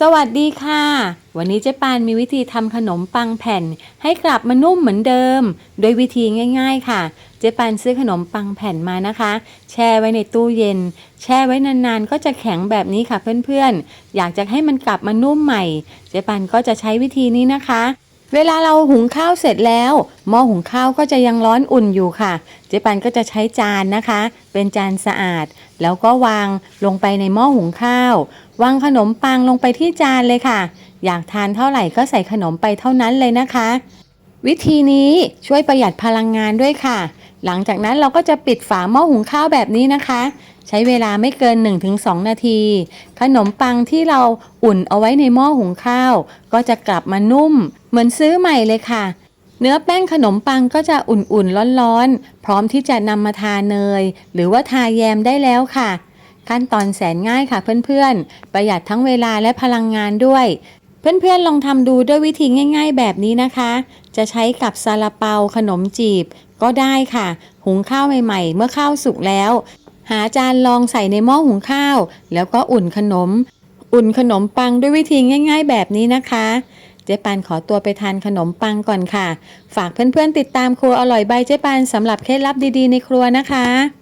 สวัสดีค่ะ วันนี้เจ๊ปานมีวิธีทำขนมปังแผ่น ให้กลับมานุ่มเหมือนเดิม โดยวิธีง่ายๆค่ะ เจ๊ปานซื้อขนมปังแผ่นมานะคะ แช่ไว้ในตู้เย็น แช่ไว้นานๆ ก็จะแข็งแบบนี้ค่ะเพื่อนๆ อยากจะให้มันกลับมานุ่มใหม่ เจ๊ปานก็จะใช้วิธีนี้นะคะ เวลาเราหุงข้าวเสร็จแล้วหม้อหุงข้าวก็จะยังร้อนอุ่นอยู่ค่ะ เจ๊ปันก็จะใช้จานนะคะ เป็นจานสะอาด แล้วก็วางลงไปในหม้อหุงข้าว วางขนมปังลงไปที่จานเลยค่ะ อยากทานเท่าไหร่ก็ใส่ขนมไปเท่านั้นเลยนะคะ วิธีนี้ช่วยประหยัดพลังงานด้วยค่ะ หลังจากนั้นเราก็จะปิดฝาหม้อหุงข้าวแบบนี้นะคะ ใช้เวลาไม่เกิน 1-2 นาที ขนมปังที่เราอุ่นเอาไว้ในหม้อหุงข้าว ก็จะกลับมานุ่ม เหมือนซื้อใหม่เลยค่ะ เนื้อแป้งขนมปังก็จะอุ่นๆร้อนๆ พร้อมที่จะนำมาทาเนย หรือว่าทาแยมได้แล้วค่ะ ขั้นตอนแสนง่ายค่ะเพื่อนๆ ประหยัดทั้งเวลาและพลังงานด้วย เพื่อนๆลองทำดูด้วยวิธีง่าย ๆ แบบนี้นะคะ จะใช้กับซาลาเปาขนมจีบ ก็ได้ค่ะ หุงข้าวใหม่ๆ เมื่อข้าวสุกแล้ว หาจานรองใส่ในหม้อหุงข้าว แล้วก็อุ่นขนม อุ่นขนมปังด้วยวิธีง่าย ๆ แบบนี้นะคะเจ๊ปานขอตัวไปทานขนมปังก่อนค่ะ ฝากเพื่อนๆติดตามครัวอร่อยใบเจ๊ปานสำหรับเคล็ดลับดีๆในครัวนะคะ